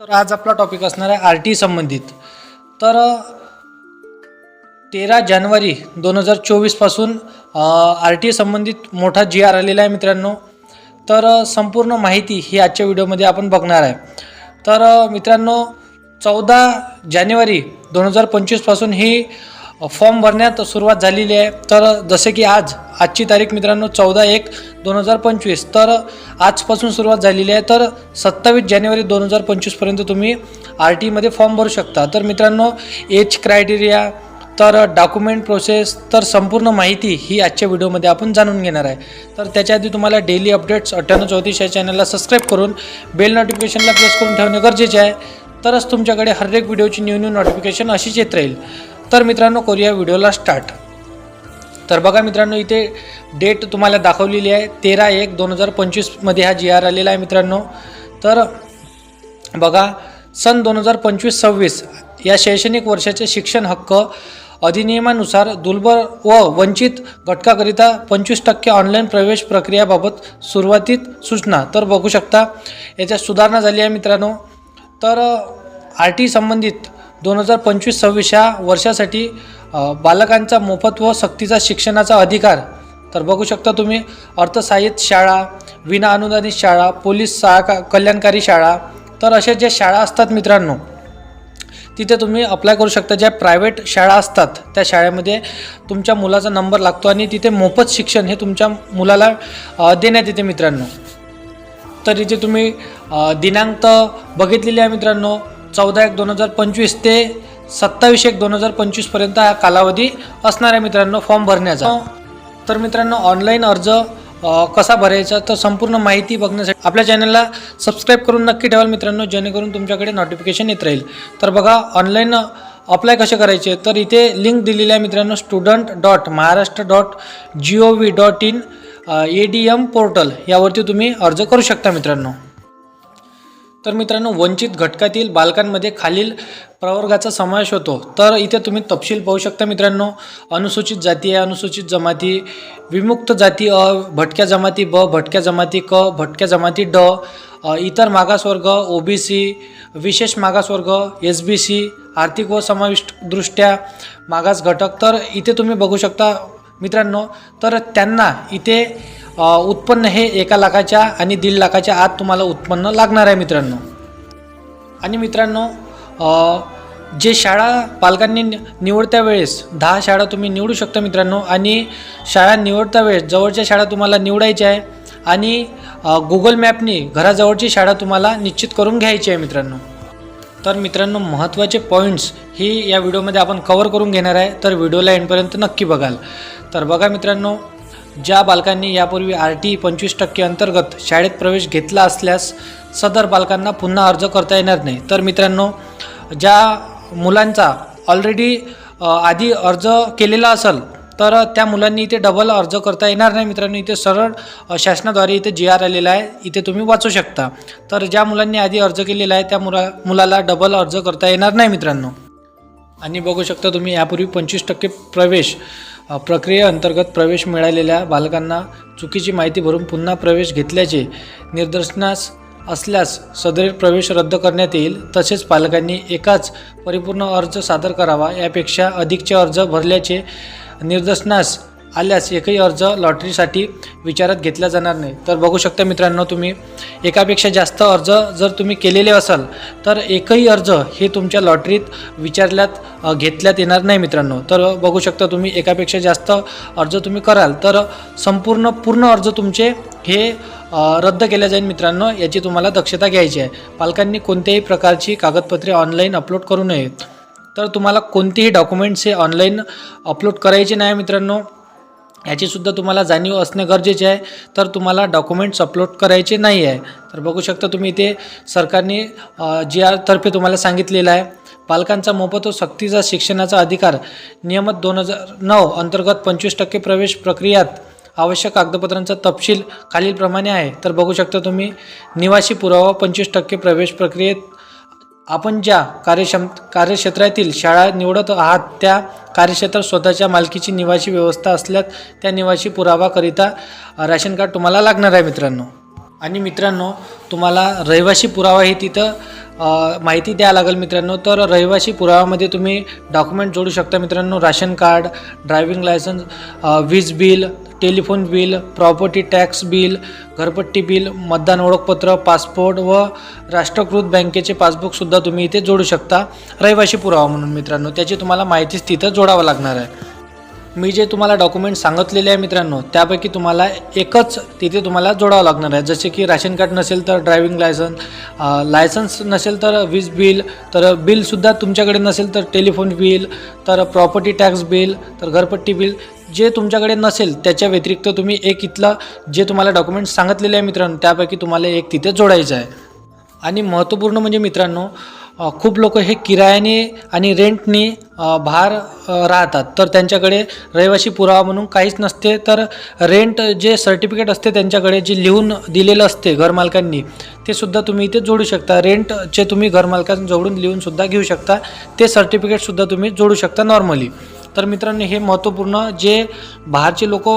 तर आज आपला टॉपिक असणार आहे आर टी संबंधित. तर तेरा जानेवारी दोन हजार चोवीसपासून आर टी संबंधित मोठा जी आर आलेला आहे मित्रांनो. तर संपूर्ण माहिती ही आजच्या व्हिडिओमध्ये आपण बघणार आहे. तर मित्रांनो चौदा जानेवारी दोन हजार पंचवीसपासून ही फॉर्म भरण्यात सुरुवात झालेली आहे. तर जसे की आज आजची तारीख मित्रांनो चौदा एक दोन हजार पंचवीस. तर आजपासून सुरुवात झालेली आहे. तर सत्तावीस जानेवारी दोन हजार पंचवीसपर्यंत तुम्ही आर टीमध्ये फॉर्म भरू शकता. तर मित्रांनो एज क्रायटेरिया तर डॉक्युमेंट प्रोसेस तर संपूर्ण माहिती ही आजच्या व्हिडिओमध्ये आपण जाणून घेणार आहे. तर त्याच्या आधी तुम्हाला डेली अपडेट्स अठ्ठ्याण्णव चौतीस या चॅनलला सबस्क्राईब करून बेल नोटिफिकेशनला प्रेस करून ठेवणे गरजेचे आहे. तरच तुमच्याकडे हर एक व्हिडिओची न्यू न्यू नोटिफिकेशन अशीच येत राहील. तर मित्रांनो करूया व्हिडिओला स्टार्ट. तर बघा मित्रांनो इथे डेट तुम्हाला दाखवलेली आहे तेरा एक दोन हजार पंचवीसमध्ये हा जी आर आलेला आहे मित्रांनो. तर बघा सन दोन हजार पंचवीस सव्वीस या शैक्षणिक वर्षाचे शिक्षण हक्क अधिनियमानुसार दुर्बल व वंचित घटकाकरिता पंचवीस टक्के ऑनलाईन प्रवेश प्रक्रियाबाबत सुरुवातीत सूचना. तर बघू शकता याच्यात सुधारणा झाली आहे मित्रांनो. तर आर टी संबंधित दोन हजार पंचवीस सव्वीस ह्या वर्षासाठी बालकांचा मोफत व सक्तीचा शिक्षणाचा अधिकार. तर बघू शकता तुम्ही अर्थसहाय्यित शाळा विना अनुदानित शाळा पोलीस सहा कल्याणकारी शाळा तर अशा ज्या शाळा असतात मित्रांनो तिथे तुम्ही अप्लाय करू शकता. ज्या प्रायव्हेट शाळा असतात त्या शाळेमध्ये तुमच्या मुलाचा नंबर लागतो आणि तिथे मोफत शिक्षण हे तुमच्या मुलाला देण्यात येते मित्रांनो. तर इथे तुम्ही दिनांक बघितलेले आहे मित्रांनो चौदा एक दोन हजार पंचवीस ते सत्तावीस एक दोन हजार पंचवीसपर्यंत हा कालावधी असणाऱ्या मित्रांनो फॉर्म भरण्याचा. तर मित्रांनो ऑनलाईन अर्ज कसा भरायचा तर संपूर्ण माहिती बघण्यासाठी आपल्या चॅनलला सबस्क्राईब करून नक्की ठेवाल मित्रांनो जेणेकरून तुमच्याकडे नोटिफिकेशन येत राहील. तर बघा ऑनलाईन अप्लाय कसे करायचे? तर इथे लिंक दिलेली आहे मित्रांनो student dot Maharashtra dot G O V dot in A D M portal यावरती तुम्ही अर्ज करू शकता मित्रांनो. तर मित्रांनो वंचित घटकातील बालकांमध्ये खालील प्रवर्गाचा समावेश होतो. तर इथे तुम्ही तपशील पाहू शकता मित्रांनो अनुसूचित जाती आहे अनुसूचित जमाती विमुक्त जाती अ भटक्या जमाती ब भटक्या जमाती क भटक्या जमाती ड इतर मागासवर्ग ओ बी सी विशेष मागासवर्ग एस बी सी आर्थिक व समाविष्टदृष्ट्या मागास घटक. तर इथे तुम्ही बघू शकता मित्रांनो तर त्यांना इथे उत्पन्न हे एका लाखाच्या आणि दीड लाखाच्या आत तुम्हाला उत्पन्न लागणार आहे मित्रांनो. आणि मित्रांनो जे शाळा पालकांनी नि- निवडत्या वेळेस दहा शाळा तुम्ही निवडू शकता मित्रांनो आणि शाळा निवडत्या वेळेस जवळच्या शाळा तुम्हाला निवडायच्या आहे आणि गुगल मॅपनी घराजवळची शाळा तुम्हाला निश्चित करून घ्यायची आहे मित्रांनो. तर मित्रांनो महत्त्वाचे पॉईंट्स ही या व्हिडिओमध्ये आपण कवर करून घेणार आहे तर व्हिडिओला एंडपर्यंत नक्की बघाल. तर बघा मित्रांनो ज्या बालकांनी यापूर्वी आर टी पंचवीस टक्के अंतर्गत शाळेत प्रवेश घेतला असल्यास सदर बालकांना पुन्हा अर्ज करता येणार नाही. तर मित्रांनो ज्या मुलांचा ऑलरेडी आधी अर्ज केलेला असेल तर त्या मुलांनी इथे डबल अर्ज करता येणार नाही. मित्रांनो इथे सरळ शासनाद्वारे इथे जी आर आलेला आहे. इथे तुम्ही वाचू शकता. तर ज्या मुलांनी आधी अर्ज केलेला आहे त्या मुला मुलाला डबल अर्ज करता येणार नाही मित्रांनो. आणि बघू शकता तुम्ही यापूर्वी पंचवीस टक्के प्रवेश प्रक्रियेअंतर्गत प्रवेश मिळालेल्या बालकांना चुकीची माहिती भरून पुन्हा प्रवेश घेतल्याचे निदर्शनास असल्यास सदरील प्रवेश रद्द करण्यात येईल. तसेच पालकांनी एकाच परिपूर्ण अर्ज सादर करावा. यापेक्षा अधिकचे अर्ज भरल्याचे निदर्शनास आल्यास एकही अर्ज लॉटरीसाठी विचारात घेतला जाणार नाही. तर बघू शकता मित्रांनो तुम्ही एकापेक्षा जास्त अर्ज जर तुम्ही केलेले असाल तर एकही अर्ज हे तुमच्या लॉटरीत विचारल्यात घेतल्यात येणार नाही मित्रांनो. तर बघू शकता तुम्ही एकापेक्षा जास्त अर्ज तुम्ही कराल तर संपूर्ण पूर्ण अर्ज तुमचे हे रद्द केले जाईल मित्रांनो याची तुम्हाला दक्षता घ्यायची आहे. पालकांनी कोणत्याही प्रकारची कागदपत्रे ऑनलाईन अपलोड करू नयेत. तर तुम्हाला कोणतेही डॉक्युमेंट्स हे ऑनलाईन अपलोड करायचे नाही मित्रांनो. याचीसुद्धा तुम्हाला जाणीव असणे गरजेचे आहे. तर तुम्हाला डॉक्युमेंट्स अपलोड करायचे नाही आहे. तर बघू शकता तुम्ही इथे सरकारने जी आरतर्फे तुम्हाला सांगितलेलं आहे पालकांचा मोफत व सक्तीचा शिक्षणाचा अधिकार नियमित दोन हजार नऊ अंतर्गत पंचवीस टक्के प्रवेश प्रक्रियात आवश्यक कागदपत्रांचा तपशील खालीलप्रमाणे आहे. तर बघू शकता तुम्ही निवासी पुरावा पंचवीस टक्के प्रवेश प्रक्रियेत आपण ज्या कार्यक्षम कार्यक्षेत्रातील शाळा निवडत आहात त्या कार्यक्षेत्रात स्वतःच्या मालकीची निवासी व्यवस्था असल्यास त्या निवासी पुरावाकरिता राशन कार्ड तुम्हाला लागणार आहे मित्रांनो. आणि मित्रांनो तुम्हाला रहिवासी पुरावा हे तिथं माहिती द्यावं लागेल मित्रांनो. तर रहिवासी पुराव्यामध्ये तुम्ही डॉक्युमेंट जोडू शकता मित्रांनो. राशन कार्ड ड्रायव्हिंग लायसन्स वीज bill telephone bill property tax bill घरपट्टी बिल मतदान ओळखपत्र पासपोर्ट व राष्ट्रकृत बँकेचे पासबुकसुद्धा तुम्ही इथे जोडू शकता. रहिवासी पुरावा म्हणून मित्रांनो त्याची तुम्हाला माहितीच तिथं जोडावं लागणार आहे. मी जे तुम्हाला डॉक्युमेंट सांगितलेले आहे मित्रांनो त्यापैकी तुम्हाला एकच तिथे तुम्हाला जोडावं लागणार आहे. जसे की राशन कार्ड नसेल तर ड्रायव्हिंग लायसन्स लायसन्स नसेल तर वीज बिल तर बिलसुद्धा तुमच्याकडे नसेल तर टेलिफोन बिल तर प्रॉपर्टी टॅक्स बिल तर घरपट्टी बिल जे तुमच्याकडे नसेल त्याच्या व्यतिरिक्त तुम्ही एक इथलं जे तुम्हाला डॉक्युमेंट सांगितलेले आहे मित्रांनो त्यापैकी तुम्हाला एक तिथे जोडायचं आहे. आणि महत्त्वपूर्ण म्हणजे मित्रांनो खूप लोक हे किरायाने आणि रेंटने बाहेर राहतात. तर त्यांच्याकडे रहिवासी पुरावा म्हणून काहीच नसते. तर रेंट जे सर्टिफिकेट असते त्यांच्याकडे जे लिहून दिलेलं असते घरमालकांनी ते सुद्धा तुम्ही इथे जोडू शकता. रेंटचे तुम्ही घरमालकांजवळून लिहूनसुद्धा घेऊ शकता. ते सर्टिफिकेटसुद्धा तुम्ही जोडू शकता नॉर्मली तर मित्रांनो हे महत्त्वपूर्ण जे बाहेरचे लोक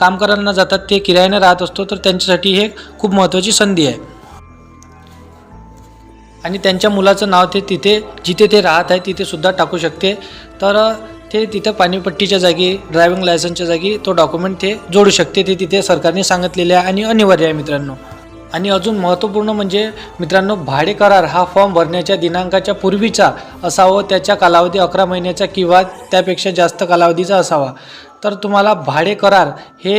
काम करायला जातात ते किरायाने राहत असतो तर त्यांच्यासाठी हे खूप महत्त्वाची संधी आहे. आणि त्यांच्या मुलाचं नाव ते तिथे जिथे ते राहत आहे तिथेसुद्धा टाकू शकते. तर ते तिथं पाणीपट्टीच्या जागी ड्रायव्हिंग लायसनच्या जागी तो डॉक्युमेंट ते जोडू शकते ते तिथे सरकारने सांगितलेले आहे आणि अनिवार्य आहे मित्रांनो. आणि अजून महत्त्वपूर्ण म्हणजे मित्रांनो भाडे करार हा फॉर्म भरण्याच्या दिनांकाच्या पूर्वीचा असावा त्याच्या कालावधी अकरा महिन्याचा किंवा त्यापेक्षा जास्त कालावधीचा असावा. तर तुम्हाला भाडे करार हे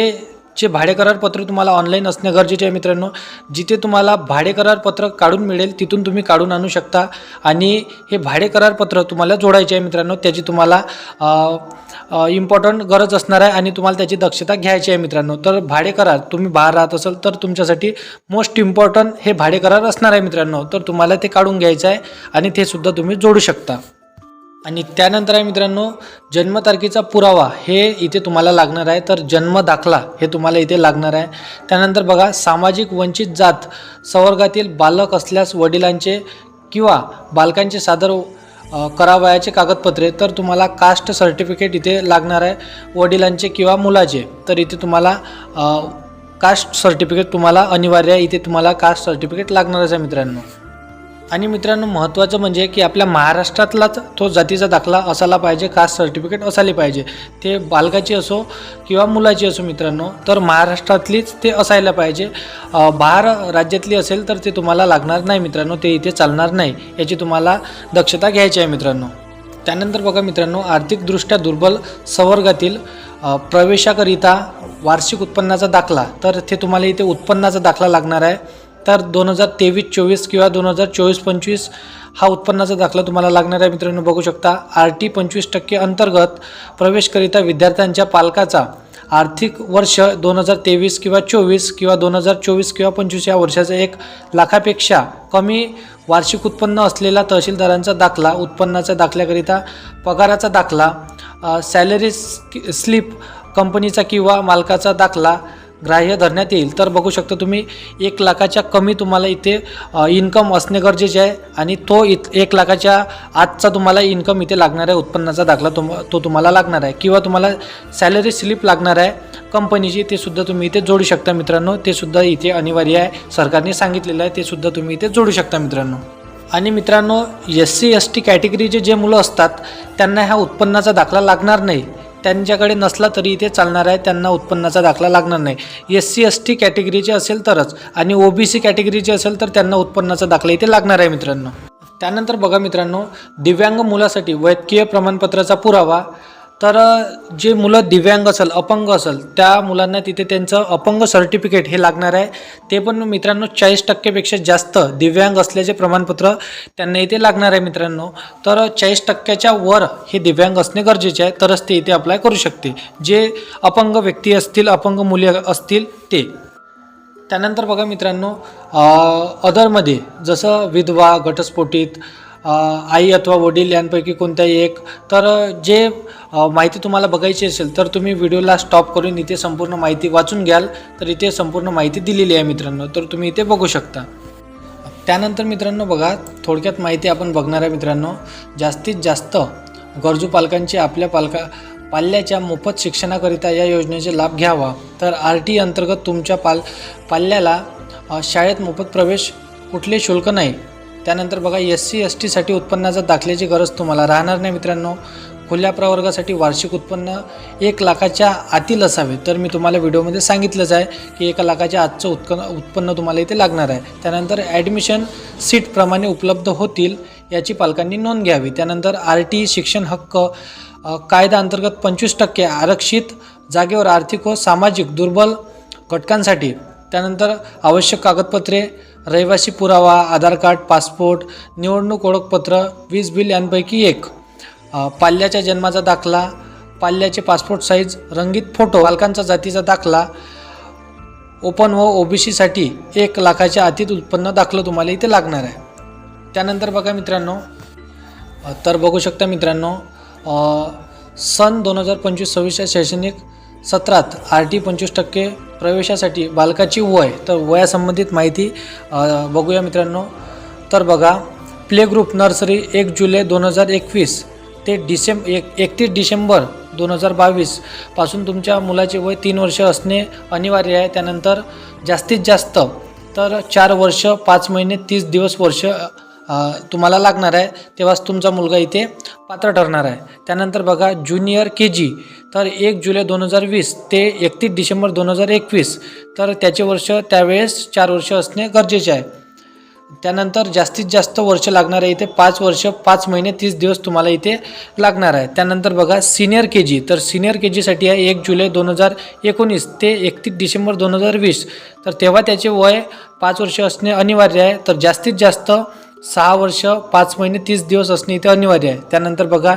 चे भाडे पत्र तुम्हाला ऑनलाईन असणे गरजेचे आहे मित्रांनो. जिथे तुम्हाला भाडे पत्र काढून मिळेल तिथून तुम्ही काढून आणू शकता. आणि हे भाडे पत्र तुम्हाला जोडायचे आहे मित्रांनो. त्याची तुम्हाला इम्पॉर्टंट गरज असणार आहे आणि तुम्हाला त्याची दक्षता घ्यायची आहे मित्रांनो. तर भाडे करार तुम्ही बाहेर राहत असाल तर तुमच्यासाठी मोस्ट इम्पॉर्टंट हे भाडे करार असणार आहे मित्रांनो. तर तुम्हाला ते काढून घ्यायचं आहे आणि ते सुद्धा तुम्ही जोडू शकता. आणि त्यानंतर आहे मित्रांनो जन्मतारखेचा पुरावा हे इथे तुम्हाला लागणार आहे. तर जन्म दाखला हे तुम्हाला इथे लागणार आहे. त्यानंतर बघा सामाजिक वंचित जात संवर्गातील बालक असल्यास वडिलांचे किंवा बालकांचे सादर करावयाचे कागदपत्रे तर तुम्हाला कास्ट सर्टिफिकेट इथे लागणार आहे. वडिलांचे किंवा मुलाचे तर इथे तुम्हाला कास्ट सर्टिफिकेट तुम्हाला अनिवार्य आहे. इथे तुम्हाला कास्ट सर्टिफिकेट लागणारच आहे मित्रांनो. आणि मित्रांनो महत्त्वाचं म्हणजे की आपल्या महाराष्ट्रातलाच तो जातीचा दाखला असायला पाहिजे कास्ट सर्टिफिकेट असायला पाहिजे. ते बालकाची असो किंवा मुलाची असो मित्रांनो तर महाराष्ट्रातलीच ते असायला पाहिजे. बाहेर राज्यातली असेल तर ते तुम्हाला लागणार नाही मित्रांनो ते इथे चालणार नाही याची तुम्हाला दक्षता घ्यायची आहे मित्रांनो. त्यानंतर बघा मित्रांनो आर्थिकदृष्ट्या दुर्बल संवर्गातील प्रवेशाकरिता वार्षिक उत्पन्नाचा दाखला तर ते तुम्हाला इथे उत्पन्नाचा दाखला लागणार आहे. तर दोन हजार तेवीस चोवीस किंवा दोन हजार चोवीस पंचवीस हा उत्पन्नाचा दाखला तुम्हाला लागणार आहे मित्रांनो. बघू शकता आर टी पंचवीस टक्के अंतर्गत प्रवेशकरिता विद्यार्थ्यांच्या पालकाचा आर्थिक वर्ष दोन हजार तेवीस किंवा चोवीस किंवा दोन हजार चोवीस किंवा पंचवीस या वर्षाचं एक लाखापेक्षा कमी वार्षिक उत्पन्न असलेला तहसीलदारांचा दाखला उत्पन्नाच्या दाखल्याकरिता पगाराचा दाखला सॅलरी स्लिप कंपनीचा किंवा मालकाचा दाखला ग्राह्य धरण्यात येईल. तर बघू शकता तुम्ही एक लाखाच्या कमी तुम्हाला इथे इन्कम असणे गरजेचे आहे आणि तो इत एक लाखाच्या आजचा तुम्हाला इन्कम इथे लागणार आहे उत्पन्नाचा दाखला तुम तो तुम्हाला लागणार आहे. किंवा तुम्हाला सॅलरी स्लिप लागणार आहे. कंपनीची ते सुद्धा तुम्ही इथे जोडू शकता मित्रांनो. ते सुद्धा इथे अनिवार्य आहे. सरकारने सांगितलेलं आहे ते सुद्धा तुम्ही इथे जोडू शकता मित्रांनो. आणि मित्रांनो एस सी एस टी कॅटेगरीचे जे मुलं असतात त्यांना ह्या उत्पन्नाचा दाखला लागणार नाही. त्यांच्याकडे नसला तरी इथे चालणार आहे त्यांना उत्पन्नाचा दाखला लागणार नाही. एस सी एस टी कॅटेगरीचे असेल तरच आणि ओ बी सी कॅटेगरीचे असेल तर त्यांना उत्पन्नाचा दाखला इथे लागणार आहे मित्रांनो. त्यानंतर बघा मित्रांनो दिव्यांग मुलासाठी वैद्यकीय प्रमाणपत्राचा पुरावा तर जे मुलं दिव्यांग असेल अपंग असेल त्या मुलांना तिथे त्यांचं अपंग सर्टिफिकेट हे लागणार आहे. ते पण मित्रांनो चाळीस टक्क्यापेक्षा जास्त दिव्यांग असल्याचे प्रमाणपत्र त्यांना इथे लागणार आहे मित्रांनो. तर चाळीस टक्क्याच्या वर हे दिव्यांग असणे गरजेचे आहे तरच ते इथे अप्लाय करू शकते जे अपंग व्यक्ती असतील अपंग मुले असतील ते. त्यानंतर बघा मित्रांनो अदरमध्ये जसं विधवा घटस्फोटित आई अथवा वडील यांपैकी कोणत्याही एक. तर जे माहिती तुम्हाला बघायची असेल तर तुम्ही व्हिडिओला स्टॉप करून इथे संपूर्ण माहिती वाचून घ्याल. तर इथे संपूर्ण माहिती दिलेली आहे मित्रांनो. तर तुम्ही इथे बघू शकता. त्यानंतर मित्रांनो बघा थोडक्यात माहिती आपण बघणार आहे मित्रांनो. जास्तीत जास्त गरजू पालकांची आपल्या पालका पाल्याच्या मोफत शिक्षणाकरिता या योजनेचे लाभ घ्यावा. तर आर टी अंतर्गत तुमच्या पाल पाल्याला शाळेत मोफत प्रवेश कुठले शुल्क नाही. त्यानंतर बघा एस सी एस टीसाठी उत्पन्नाचा दाखल्याची गरज तुम्हाला राहणार नाही मित्रांनो. खुल्या प्रवर्गासाठी वार्षिक उत्पन्न एक लाखाच्या आतील असावे. तर मी तुम्हाला व्हिडिओमध्ये सांगितलंच आहे की एका लाखाच्या आजचं उत्पन्न उत्पन्न तुम्हाला इथे लागणार आहे. त्यानंतर ॲडमिशन सीटप्रमाणे उपलब्ध होतील याची पालकांनी नोंद घ्यावी. त्यानंतर आर टी शिक्षण हक्क कायदा अंतर्गत पंचवीस टक्के आरक्षित जागेवर आर्थिक व सामाजिक दुर्बल घटकांसाठी त्यानंतर आवश्यक कागदपत्रे रहिवासी पुरावा आधार कार्ड पासपोर्ट निवडणूक ओळखपत्र वीज बिल यांपैकी एक. पाल्याच्या जन्माचा दाखला पाल्याचे पासपोर्ट साईज रंगीत फोटो पालकांचा जातीचा दाखला ओपन व ओबीसीसाठी एक लाखाच्या अतीत उत्पन्न दाखलं तुम्हाला इथे लागणार आहे. त्यानंतर बघा मित्रांनो तर बघू शकता मित्रांनो सन दोन हजार पंचवीस सव्वीसच्या शैक्षणिक सत्रात आर टी पंचवीस टक्के प्रवेशासाठी बालकाची वय तर वयासंबंधित माहिती बघूया मित्रांनो. तर बघा प्ले ग्रुप नर्सरी एक जुलै दोन हजार एकवीस ते डिसेंब एक एकतीस डिसेंबर दोन हजार बावीसपासून तुमच्या मुलाचे वय तीन वर्ष असणे अनिवार्य आहे. त्यानंतर जास्तीत जास्त तर चार वर्ष पाच महिने तीस दिवस वर्ष तुम्हाला लागणार आहे. तेव्हाच तुमचा मुलगा इथे पात्र ठरणार आहे. त्यानंतर बघा ज्युनियर के जी तर एक जुलै दोन हजार वीस ते एकतीस डिसेंबर दोन हजार एकवीस. तर त्याचे वर्ष त्यावेळेस चार वर्ष असणे गरजेचे आहे. त्यानंतर जास्तीत जास्त वर्ष लागणार आहे इथे पाच वर्ष पाच महिने तीस दिवस तुम्हाला इथे लागणार आहे. त्यानंतर बघा सिनियर के जी तर सिनियर के जीसाठी आहे एक जुलै दोन हजार एकोणीस ते एकतीस डिसेंबर दोन हजार वीस. तर तेव्हा त्याचे वय पाच वर्ष असणे अनिवार्य आहे. तर जास्तीत जास्त सहा वर्ष पाच महिने तीस दिवस असणे इथे अनिवार्य आहे. त्यानंतर बघा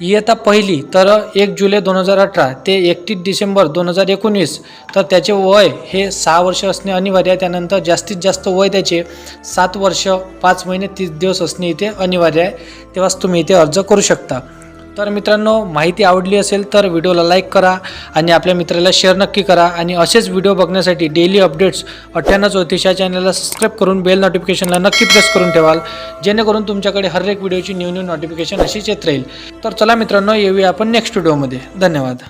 इयत्ता पहिली तर एक जुलै दोन हजार अठरा ते एकतीस डिसेंबर दोन हजार एकोणीस तर त्याचे वय हे सहा वर्ष असणे अनिवार्य आहे. त्यानंतर जास्तीत जास्त वय त्याचे सात वर्ष पाच महिने तीस दिवस असणे इथे अनिवार्य आहे. तेव्हाच तुम्ही इथे अर्ज करू शकता. तर मित्रांनो माहिती आवडली असेल तर व्हिडिओला लाईक करा आणि आपल्या मित्राला शेअर नक्की करा. आणि असेच व्हिडिओ बघण्यासाठी डेली अपडेट्स अठ्ठ्याण्णव चौतीस या चॅनलला सबस्क्राईब करून बेल नोटिफिकेशनला नक्की प्रेस करून ठेवाल. जेणेकरून तुमच्याकडे हर एक व्हिडिओची न्यू न्यू नोटिफिकेशन अशीच येत राहील. तर चला मित्रांनो येऊया आपण नेक्स्ट व्हिडिओमध्ये धन्यवाद.